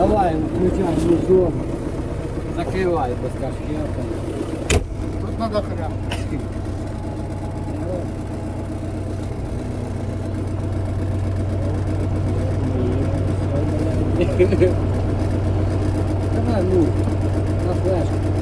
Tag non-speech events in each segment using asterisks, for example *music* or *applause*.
Давай, включай музон. Закривай без кашкета. Тут надо хрям. Давай, ну, на флешку.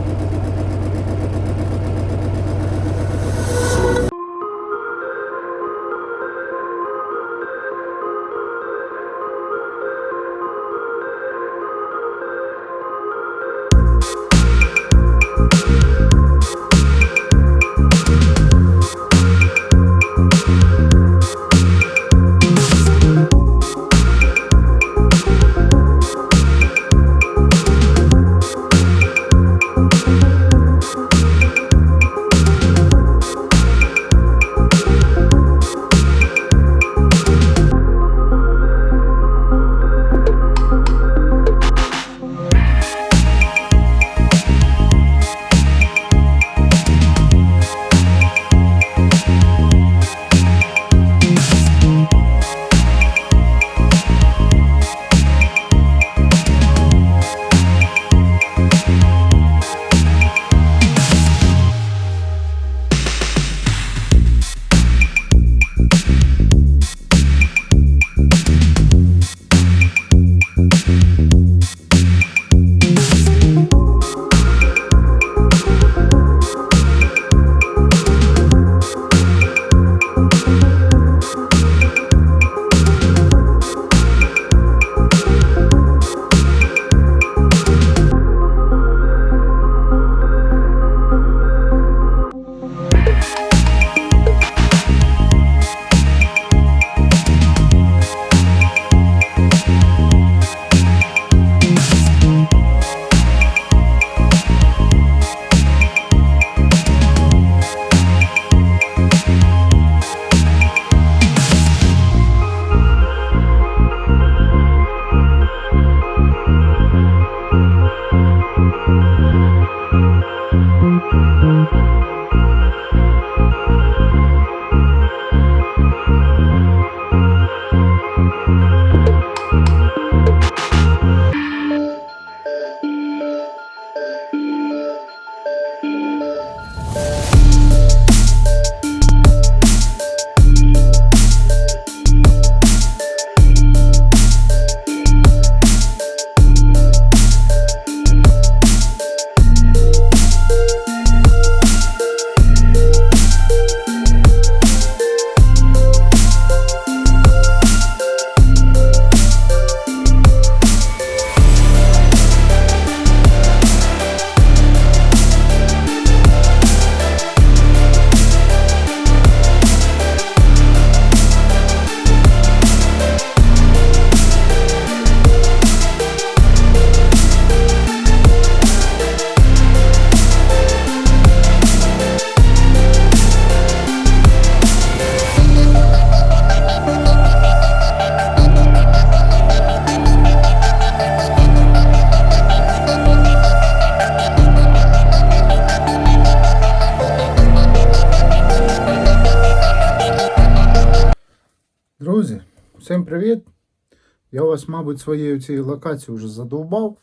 Мабуть, своєю цією локацією вже задовбав.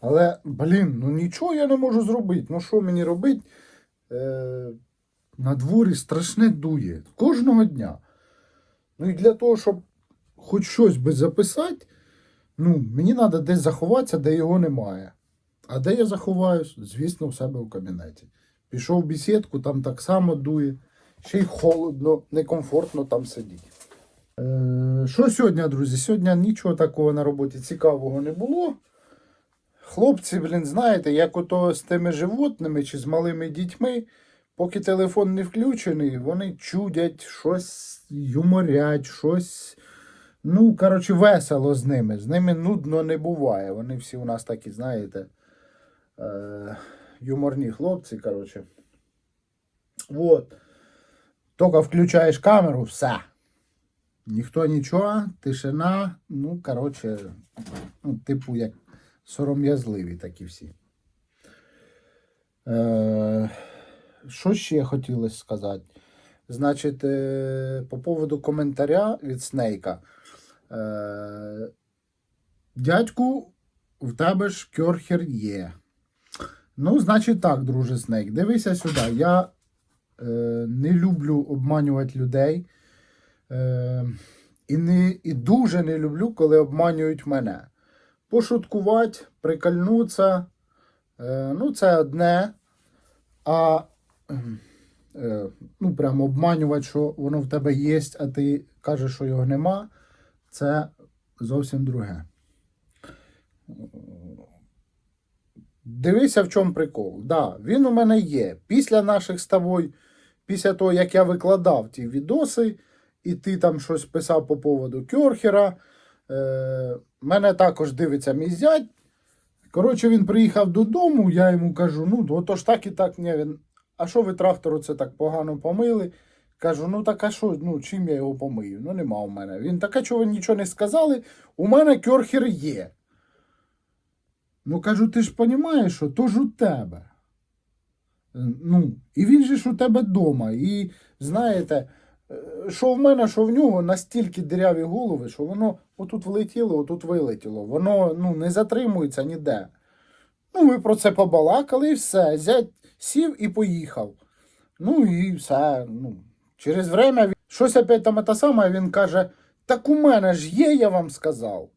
Але, блін, ну нічого я не можу зробити. Ну що мені робити? Е, на дворі страшне дує. Кожного дня. Ну і для того, щоб хоч щось би записати, ну, мені треба десь заховатися, де його немає. А де я заховаюсь? Звісно, в себе в кабінеті. Пішов в бесідку, там так само дує. Ще й холодно, некомфортно там сидіти. Е, Що сьогодні, друзі? Сьогодні нічого такого на роботі цікавого не було. Хлопці, блін, знаєте, як ото з тими животними чи з малими дітьми, поки телефон не включений, вони чудять, щось юморять, щось. Ну, коротше, весело з ними. З ними нудно не буває. Вони всі у нас такі, знаєте, е, юморні хлопці, коротше. Вот. Тільки включаєш камеру, все. Ніхто нічого, тишина, ну, коротше, ну, типу, як сором'язливі такі всі. Е, що ще хотілося сказати? Значить, е, по поводу коментаря від Снейка. Е, дядьку в тебе ж кьорхер є. Ну, значить так, друже Снейк, дивися сюди. Я е, не люблю обманювати людей. Е, і, не, і дуже не люблю, коли обманюють мене. Пошуткувати, прикольнутися. Е, ну, це одне. А ем, е, ну, прямо обманювати, що воно в тебе є, а ти кажеш, що його нема, це зовсім друге. Дивися, в чому прикол. Да, він у мене є. Після наших з тобою, після того, як я викладав ті відоси, і ти там щось писав по поводу Кьорхера, е, мене також дивиться мій зять. Коротше, він приїхав додому, я йому кажу: ну, отож так і так. Ні, він, а що ви трактору це так погано помили? Кажу, ну так а що, ну чим я його помию? Ну нема у мене. Він так, а чого ви нічого не сказали? У мене кьорхер є. Ну кажу, ти ж розумієш, що то ж у тебе. Е, Ну, і він же ж у тебе вдома. І знаєте, що в мене, що в нього настільки диряві голови, що воно отут влетіло, отут вилетіло. Воно ну, не затримується ніде. Ну, ми про це побалакали і все. Зять сів і поїхав. Ну і все. Ну, через время він... щось опять там те саме, він каже: так у мене ж є, я вам сказав.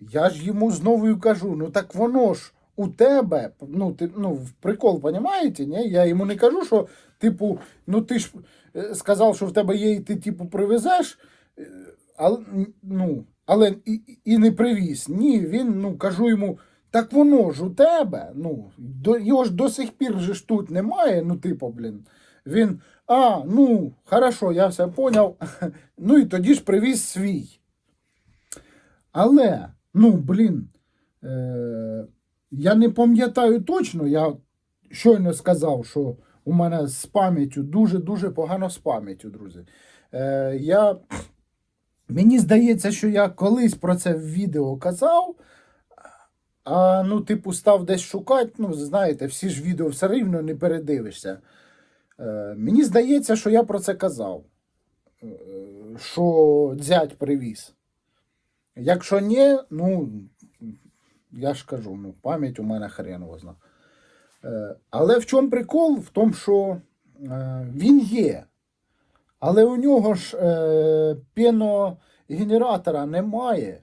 Я ж йому знову і кажу: ну так воно ж у тебе, ну, ти, ну, прикол, понімаєте? Ні? Я йому не кажу, що, типу, ну ти ж е, сказав, що в тебе є, і ти, типу, привезеш, але, ну, але і, і не привіз. Ні, він, ну, кажу йому, так воно ж у тебе, ну, до, його ж до сих пір же ж тут немає, ну, типу, блін. Він, а, ну, хорошо, я все поняв. *laughs* Ну і тоді ж привіз свій. Але, ну, блін, е, я не пам'ятаю точно, я щойно сказав, що у мене з пам'яттю дуже-дуже погано з пам'яттю, друзі. Е, я, мені здається, що я колись про це в відео казав. А ну, типу, став десь шукати. Ну, знаєте, всі ж відео все рівно не передивишся. Е, мені здається, що я про це казав. Е, що дзять привіз. Якщо ні, ну, я ж кажу, ну, пам'ять у мене хреновозна. Е, але в чому прикол? В тому, що е, він є. Але у нього ж е, пеногенератора немає.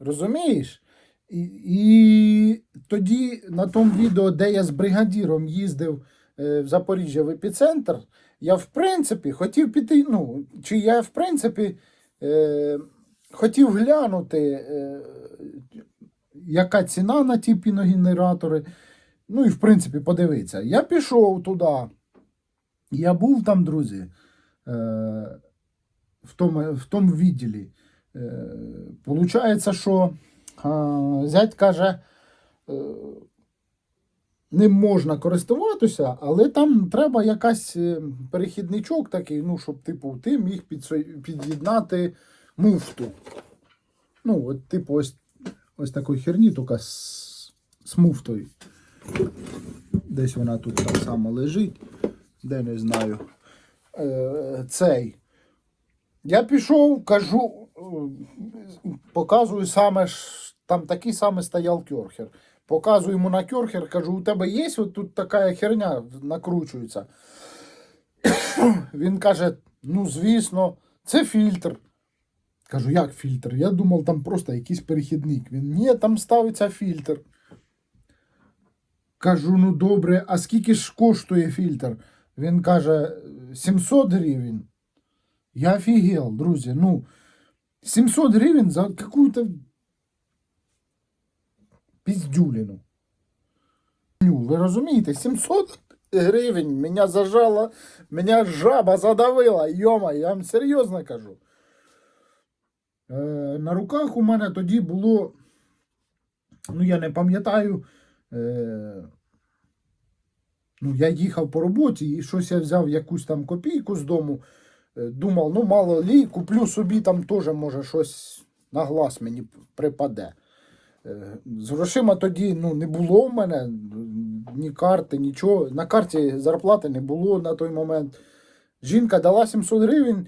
Розумієш? І, і тоді на тому відео, де я з бригадіром їздив е, в Запоріжжя в епіцентр, я в принципі хотів піти. Ну, чи я в принципі е, хотів глянути, е, яка ціна на ті піногенератори. Ну і в принципі подивитися. Я пішов туди. Я був там, друзі, е, в тому, в тому відділі. Е, Получається, що е, зять каже, ним можна користуватися, але там треба якась перехідничок такий, ну, щоб типу, ти міг під'єднати муфту. Ну, от, типу, ось, ось такої херні, тільки з, з муфтою. Десь вона тут так само лежить, де не знаю. Е, цей. Я пішов, кажу, показую саме там такий самий стояв кьорхер. Показую йому на кьорхер, кажу, у тебе є от тут така херня накручується. *coughs* Він каже: ну, звісно, це фільтр. Кажу, як фільтр? Я думав, там просто якийсь перехідник. Він, ні, там ставиться фільтр. Кажу, ну добре, а скільки ж коштує фільтр? Він каже, 700 гривень. Я офігел, друзі. Ну, 700 гривень за какую-то піздюліну. Ну, Ви розумієте, 700 гривень мене зажала, мене жаба задавила. Йома, я вам серйозно кажу. Е, на руках у мене тоді було, ну я не пам'ятаю. Е, ну, я їхав по роботі і щось я взяв якусь там копійку з дому. Е, Думав, ну мало лі, куплю собі там теж, може, щось на глаз мені припаде. З грошима тоді ну, не було в мене ні карти, нічого. На карті зарплати не було на той момент. Жінка дала 700 гривень.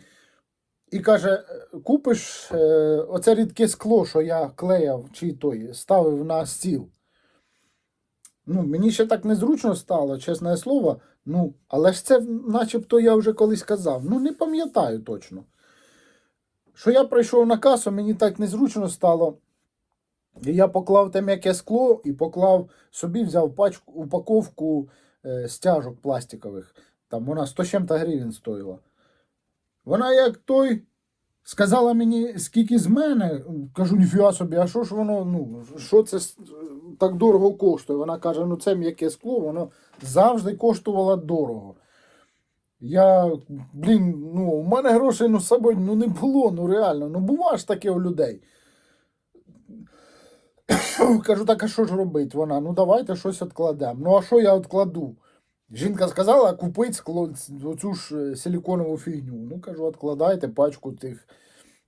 І каже: «Е, купиш е, оце рідке скло, що я клеяв чи той, ставив на стіл. Ну, мені ще так незручно стало, чесне слово. Ну, але ж це начебто я вже колись казав. Ну, не пам'ятаю точно. Що я прийшов на касу, мені так незручно стало. І я поклав те м'яке скло і поклав собі, взяв пачку, упаковку е, стяжок пластикових. Там вона 100 чим-то гривень стоїла. Вона як той сказала мені, скільки з мене. Кажу, ніфіга собі, а що ж воно, ну, що це так дорого коштує? Вона каже, ну це м'яке скло, воно завжди коштувало дорого. Я, блін, ну, у мене грошей ну, з собою ну, не було, ну реально. Ну бува ж таке у людей. *coughs* Кажу, так а що ж робить? Вона, ну давайте щось відкладемо. Ну а що я відкладу? Жінка сказала, купить скло, оцю ж е, силіконову фігню. Ну, кажу, відкладайте пачку тих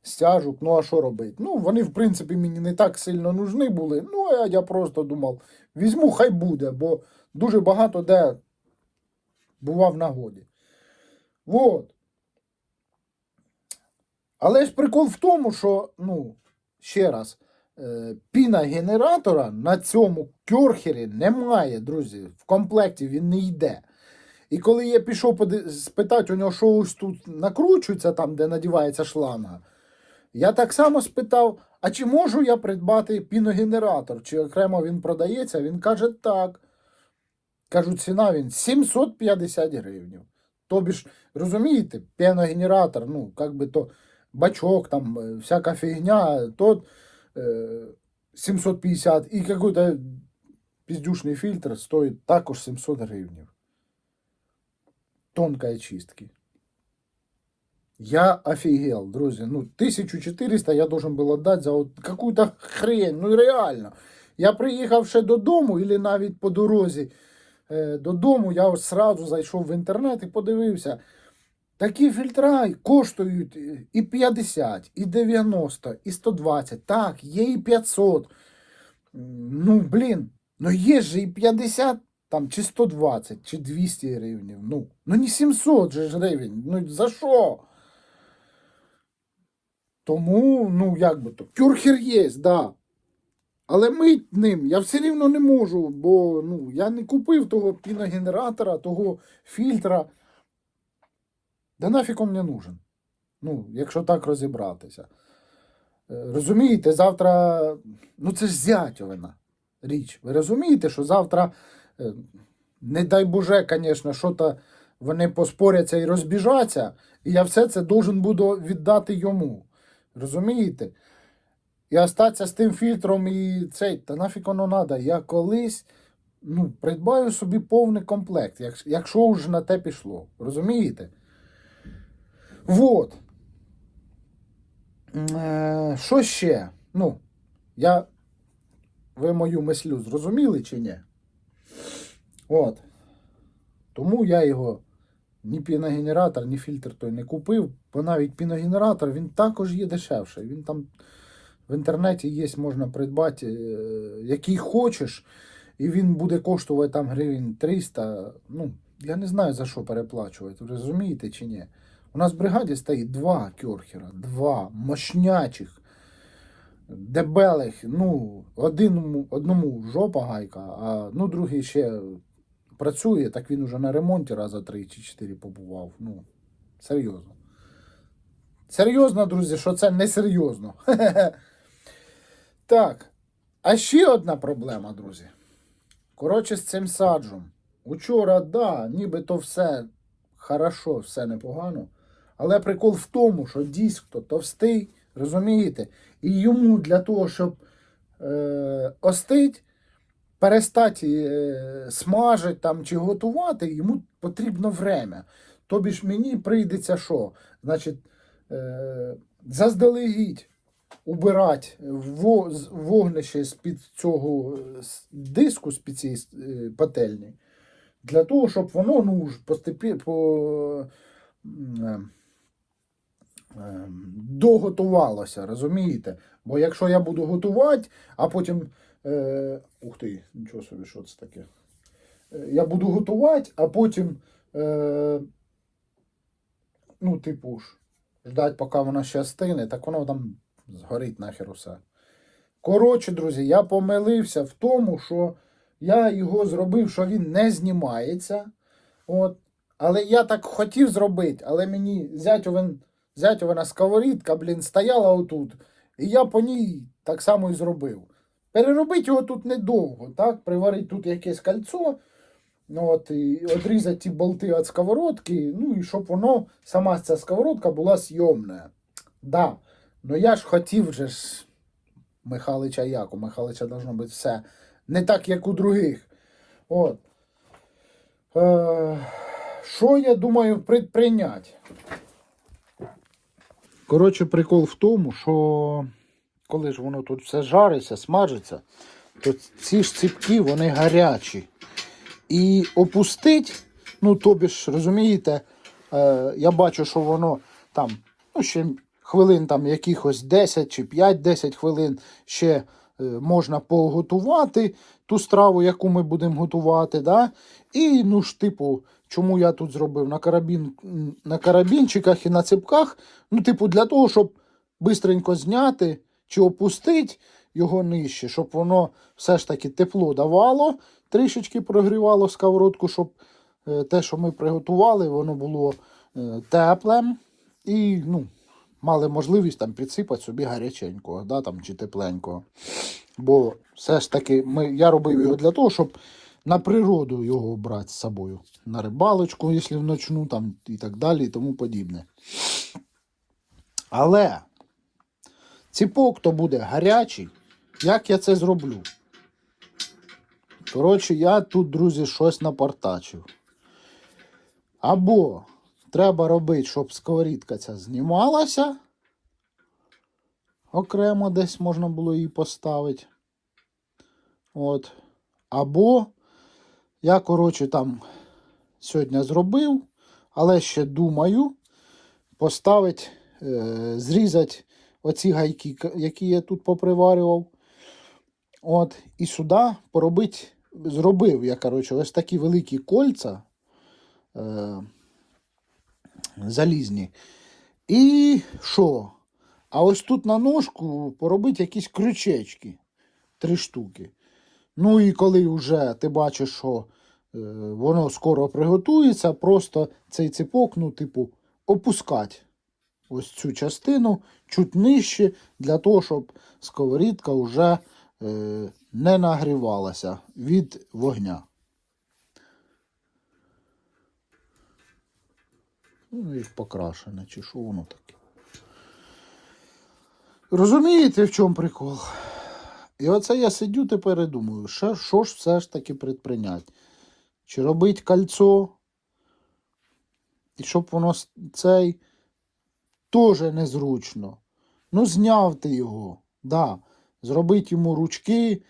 стяжок. Ну, а що робити? Ну, вони, в принципі, мені не так сильно нужні були. Ну, а я просто думав, візьму, хай буде, бо дуже багато де бував нагоді. Вот. Але ж прикол в тому, що, ну, ще раз, піна генератора на цьому кьорхері немає, друзі. В комплекті він не йде. І коли я пішов спитати у нього, що ось тут накручується, там, де надівається шланга, я так само спитав: а чи можу я придбати піногенератор? Чи окремо він продається? Він каже, так. Кажу, ціна він 750 гривень. Тобі ж, розумієте, піногенератор, ну, як би то бачок, там, е, всяка фігня, тот е, 750 і какой-то піздюшний фільтр стоїть також 700 гривень. Тонкої чистки. Я офигел, друзья. Ну, 1400 я должен был отдать за от какую-то хрень. Ну, реально. Я приїхав ще додому, і навіть по дорозі е, додому, я ось сразу зайшов в інтернет і подивився. Такі фільтра коштують і 50, і 90, і 120. Так, є і 500. Ну, блін, ну є же і 50, там, чи 120, чи 200 гривень. Ну, ну не 700 же гривень. Ну за що? Тому, ну, як би то, кюрхер є, да. Але мить ним я все рівно не можу, бо ну, я не купив того піногенератора, того фільтра. Да нафіг він мені нужен. Ну, якщо так розібратися. Е, Розумієте, завтра. Ну це ж зятьовина річ. Ви розумієте, що завтра, е, не дай Боже, звісно, що-то вони поспоряться і розбіжаться, і я все це должен буду віддати йому. Розумієте? І остатися з тим фільтром і цей, та нафіг воно треба. Я колись ну, придбаю собі повний комплект, якщо вже на те пішло. Розумієте? Вот. Е, Що ще? Ну, я. Ви мою мислю зрозуміли чи ні? От. Тому я його ні піногенератор, ні фільтр той не купив, бо навіть піногенератор він також є дешевший. Він там в інтернеті є, можна придбати, е, який хочеш, і він буде коштувати там гривень 300. Ну, я не знаю за що переплачувати, розумієте чи ні? У нас в бригаді стоїть два кьорхера, два мощнячих, дебелих. Ну, одному, одному жопа гайка, а ну, другий ще працює, так він уже на ремонті раза три чи чотири побував. Ну, серйозно. Серйозно, друзі, що це не серйозно. *laughs* Так. А ще одна проблема, друзі. Коротше, з цим саджем. Учора, да, нібито все хорошо, все непогано. Але прикол в тому, що то товстий, розумієте? І йому для того, щоб е, остить, перестати е, смажити там, чи готувати, йому потрібно время. Тобі ж мені прийдеться що? Значить, е, заздалегідь убирати вогнище з-під цього е, диску, з-під цієї е, пательні, для того, щоб воно ну, ж постепі, по, м, е, е, доготувалося, розумієте? Бо якщо я буду готувати, а потім. Е, ух ти, нічого собі, що це таке. Е, я буду готувати, а потім. Е, ну, типу ж, ждать, поки воно ще стине, так воно там згорить нахер усе. Коротше, друзі, я помилився в тому, що я його зробив, що він не знімається. От. Але я так хотів зробити, але мені зятьовин, зятьовина сковорідка, блін, стояла отут. І я по ній так само і зробив. Переробити його тут недовго, так? Приварити тут якесь кольцо, ну, от, і відрізати ті болти від сковородки, ну і щоб воно, сама ця сковородка була зйомна. Да. Ну я ж хотів же ж Михалича як? У Михалича должно бути все не так, як у других. От. Е, що я думаю предприйняти? Коротше, прикол в тому, що коли ж воно тут все жариться, смажиться, то ці ж ціпки вони гарячі. І опустить, ну тобі ж, розумієте, е, я бачу, що воно там, ну, ще хвилин там якихось 10 чи 5-10 хвилин ще е, можна поготувати ту страву, яку ми будемо готувати. Да? І ну ж, типу, чому я тут зробив на, карабін, на карабінчиках і на ципках, ну, типу, для того, щоб бистренько зняти чи опустити його нижче, щоб воно все ж таки тепло давало, трішечки прогрівало сковородку, щоб е, те, що ми приготували, воно було е, тепле і ну, мали можливість там підсипати собі гаряченького да, там, чи тепленького. Бо все ж таки ми, я робив його для того, щоб на природу його брати з собою. На рибалочку, якщо вночну, там, і так далі, і тому подібне. Але ціпок то буде гарячий. Як я це зроблю? Коротше, я тут, друзі, щось напортачив. Або треба робити, щоб сковорідка ця знімалася. Окремо десь можна було її поставити. От. Або я, коротше, там сьогодні зробив, але ще думаю поставити, е, зрізати оці гайки, які я тут поприварював. От, і сюди поробити, зробив я, коротше, ось такі великі кольця е, залізні. І що? А ось тут на ножку поробити якісь крючечки. Три штуки. Ну і коли вже ти бачиш, що е, воно скоро приготується, просто цей ципок, ну, типу, опускати ось цю частину чуть нижче, для того, щоб сковорідка вже е, не нагрівалася від вогня. Ну, і покрашене, чи що воно таке. Розумієте, в чому прикол? І оце я сидю тепер і думаю, що, що ж все ж таки предпринять? Чи робить кольцо? І щоб воно цей теж незручно. Ну, зняв ти його. Да. Зробить йому ручки,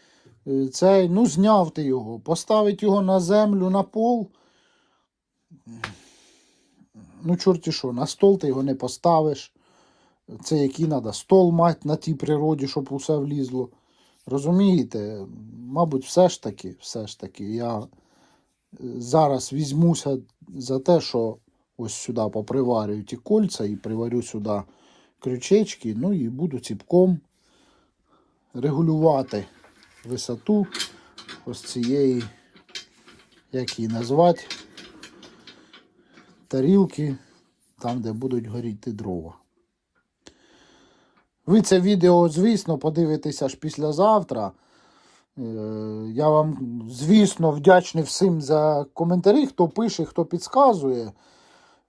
е, цей, ну, зняв ти його, поставить його на землю, на пол. Ну, чорті що, на стол ти його не поставиш. Це який треба стол мати на тій природі, щоб усе влізло. Розумієте, мабуть, все ж таки, все ж таки, я е, зараз візьмуся за те, що ось сюди поприварюю ті кольця і приварю сюди крючечки, ну і буду ціпком регулювати висоту ось цієї, як її назвати, тарілки, там, де будуть горіти дрова. Ви це відео, звісно, подивитеся аж післязавтра. Е, Я вам, звісно, вдячний всім за коментарі, хто пише, хто підказує.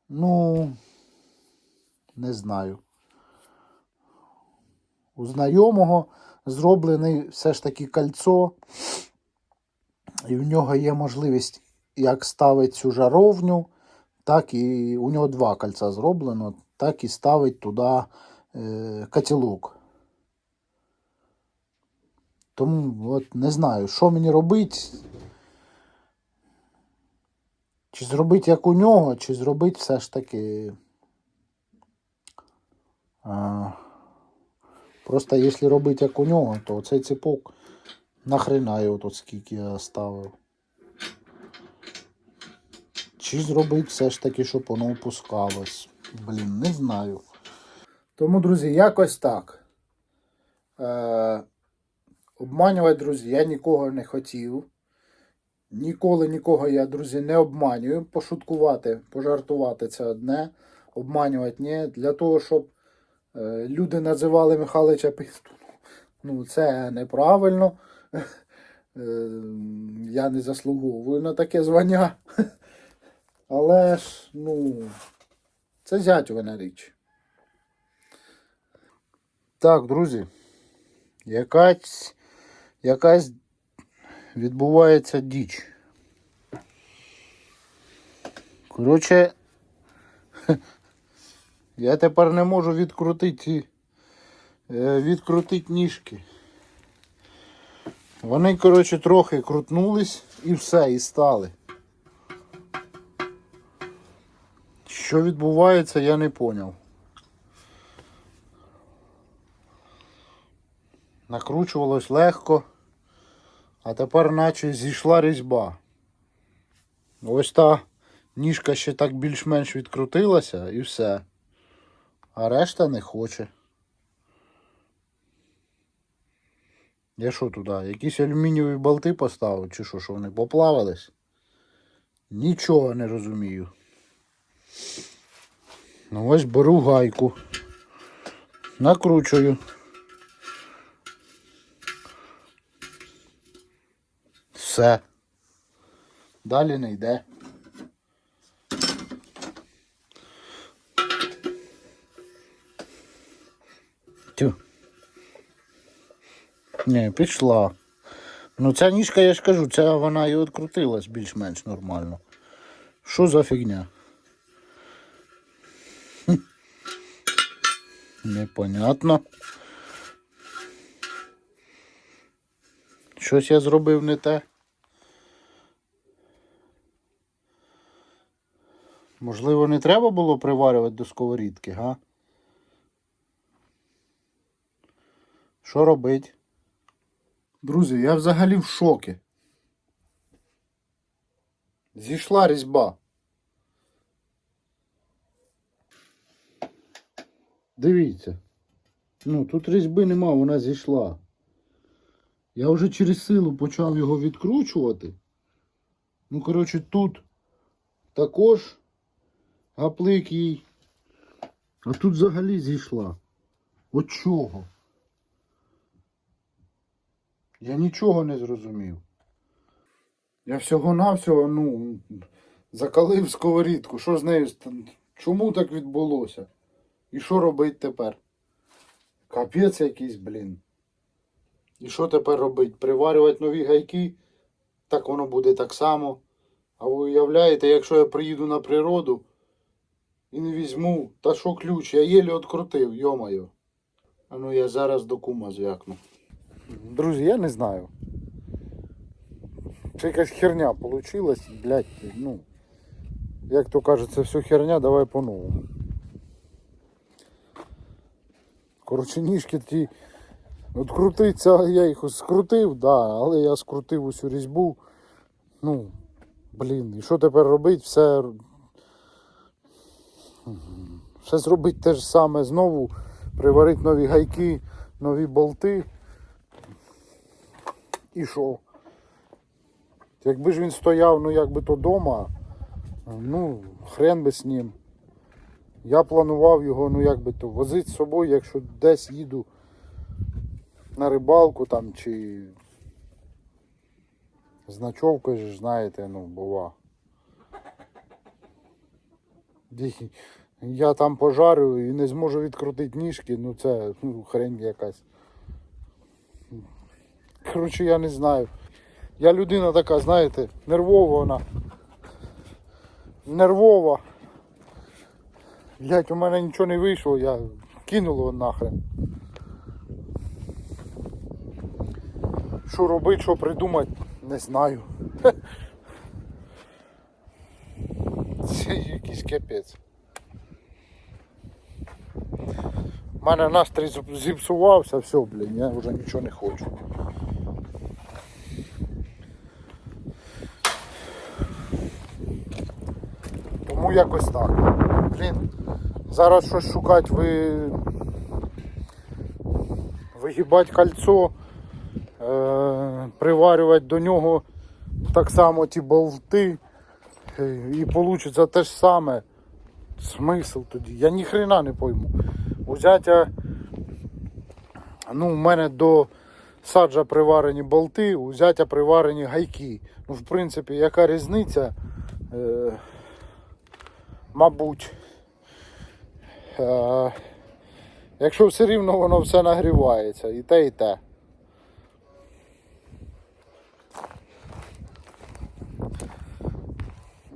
Ну, не знаю. У знайомого зроблений все ж таки кольцо, і в нього є можливість як ставити цю жаровню, так і у нього два кольця зроблено, так і ставить туди е, котілок. Тому от не знаю, що мені робити. Чи зробити як у нього, чи зробити все ж таки. А, просто якщо робити як у нього, то цей ципок нахрена його тут скільки я ставив. Чи зробити все ж таки, щоб воно опускалось. Блін, не знаю. Тому, друзі, якось так. Е, обманювати, друзі, я нікого не хотів. Ніколи нікого я, друзі, не обманюю. Пошуткувати, пожартувати це одне. Обманювати ні. Для того, щоб е, люди називали Михайловича Пістуну. Ну, це неправильно. Е, я не заслуговую на таке звання. Але ж, ну, це зятьовина річ. Так, друзі, якась, якась відбувається діч. Коротше, *laughs* я тепер не можу відкрутити, е, відкрутити ніжки. Вони, коротше, трохи крутнулись і все, і стали. Що відбувається, я не поняв. Накручувалось легко, а тепер наче зійшла різьба. Ось та ніжка ще так більш-менш відкрутилася і все. А решта не хоче. Я що туди? Якісь алюмінієві болти поставив, чи що, що вони поплавались? Нічого не розумію. Ну ось беру гайку. Накручую. Все. Далі не йде. Тю. Не, пішла. Ну ця ніжка, я ж кажу, ця вона і відкрутилась більш-менш нормально. Що за фігня? Непонятно. Щось я зробив не те. Можливо, не треба було приварювати до сковорідки, га? Що робить? Друзі, я взагалі в шокі. Зійшла різьба. Дивіться. Ну, тут різьби нема, вона зійшла. Я вже через силу почав його відкручувати. Ну, коротше, тут також гаплик їй. А тут взагалі зійшла. От чого? Я нічого не зрозумів. Я всього-навсього, ну, закалив сковорідку. Що з нею? Чому так відбулося? І що робити тепер? Капець якийсь, блін. І що тепер робити? Приварювати нові гайки? Так воно буде так само. А ви уявляєте, якщо я приїду на природу і не візьму, та що ключ, я єлі відкрутив, йомайо. А ну я зараз до кума зв'якну. Друзі, я не знаю. Це якась херня получилась, блядь, ну. Як то кажуть, це все херня, давай по-новому. Коротше, ніжки ті. От крутиться, я їх скрутив, да, але я скрутив усю різьбу. Ну, блін, і що тепер робити? Все. Все зробити те ж саме знову, приварити нові гайки, нові болти. І що? Якби ж він стояв, ну якби то дома, ну, хрен би з ним. Я планував його, ну як би то, возити з собою, якщо десь їду на рибалку там чи з ночовкою ж знаєте, ну, бува. Я там пожарю і не зможу відкрутити ніжки, ну це ну, хрень якась. Коротше, я не знаю. Я людина така, знаєте, нервова вона. Нервова. Блять, у мене нічого не вийшло, я кинув нахрен. Що робити, що придумати, не знаю. *laughs* Це якийсь капець. У мене настрій зіпсувався, все, блін, я вже нічого не хочу. Тому якось так. Блін, зараз щось шукати ви вигибати кольцо, е, приварювати до нього так само ті болти. е, І вийде те ж саме. Смисл тоді. Я ні хрена не пойму. У зятя, ну, у мене до саджа приварені болти, у зятя приварені гайки. Ну, в принципі, яка різниця? Е, мабуть. Якщо все рівно воно все нагрівається, і те, і те.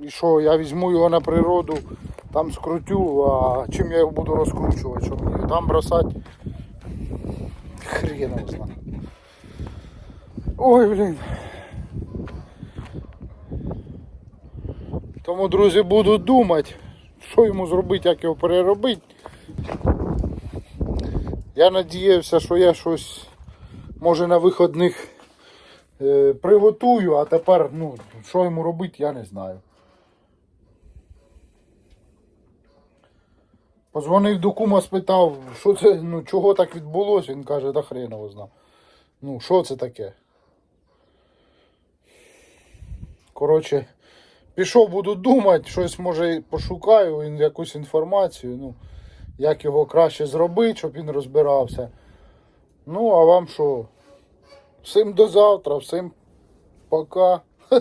І що, я візьму його на природу, там скрутю, а чим я його буду розкручувати, що мені там бросати? Хрен його знає. Ой, блін. Тому, друзі, буду думати, що йому зробити, як його переробити. Я надіявся, що я щось може на виходних е, приготую, а тепер, ну, що йому робити, я не знаю. Позвонив до кума, спитав, що це, ну, чого так відбулося. Він каже, да хрен його знав. Ну, що це таке? Коротше, пішов, буду думати, щось може пошукаю, якусь інформацію, ну, як його краще зробити, щоб він розбирався. Ну, а вам що? Всім до завтра, всім пока. *laughs*